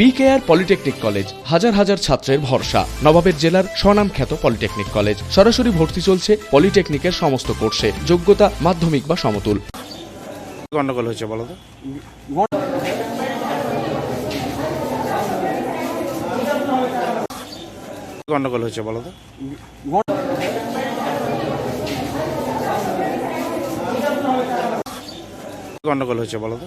BKR polytechnic college হাজার হাজার ছাত্রের ভরসা। নবাবের জেলার স্বনামখ্যাত পলিটেকনিক কলেজ সরাসরি ভর্তি চলছে পলিটেকনিকের সমস্ত কোর্সে। যোগ্যতা মাধ্যমিক বা সমতুল। গন্ডগোল হয়েছে গন্ডগোল হয়েছে বলো গন্ডগোল হয়েছে বলো তো।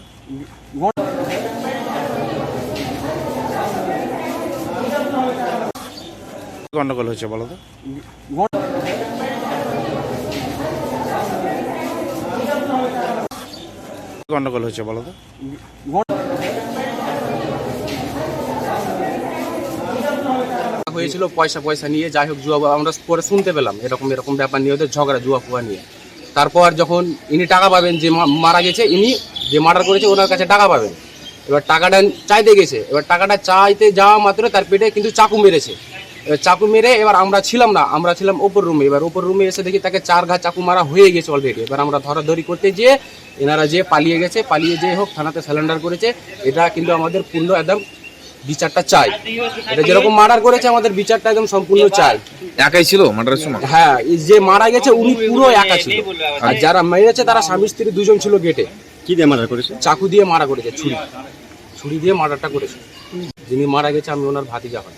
গন্ডগোল হয়েছে বলো তো? গন্ডগোল হয়েছে বলো তো? হয়েছিল, পয়সা পয়সা নিয়ে, যাই হোক, জুয়া আমরা পরে শুনতে পেলাম, এরকম এরকম ব্যাপার নিয়ে ওদের ঝগড়া, জুয়া ফুয়া নিয়ে। তারপর যখন ইনি টাকা পাবেন, যে মারা গেছে, ইনি যে মার্ডার করেছে, ওনার কাছে টাকা পাবেন। এবার টাকাটা চাইতে গেছে, এবার টাকাটা চাইতে যাওয়া মাত্র তার পেটে কিন্তু চাকু মেরেছে। চাকু মেরে এবার আমরা ছিলাম না আমরা ছিলাম ওপর রুমে। এবার ওপর রুমে এসে দেখি তাকে চার ঘা চাকু মারা হয়ে গেছে অলরেডি এবার আমরা ধরাধরি করতে যেয়ে এনারা যে পালিয়ে গেছে পালিয়ে যে হোক থানাতে স্যালেন্ডার করেছে। এটা কিন্তু আমাদের পূর্ণ একদম বিচারটা চাই। এটা যেরকম মার্ডার করেছে আমাদের বিচারটা একদম সম্পূর্ণ চাই। একাই ছিল মার্ডারের সময়? হ্যাঁ যে মারা গেছে উনি পুরো একা ছিল। আর যারা মেরেছে তারা স্বামী স্ত্রী দুজন ছিল গেটে কি দিয়ে মার্ডার করেছে? চাকু দিয়ে মারা করেছে ছুরি। ছুরি দিয়ে মার্ডারটা করেছে। যিনি মারা গেছে আমি ওনার ভাতিজা হয়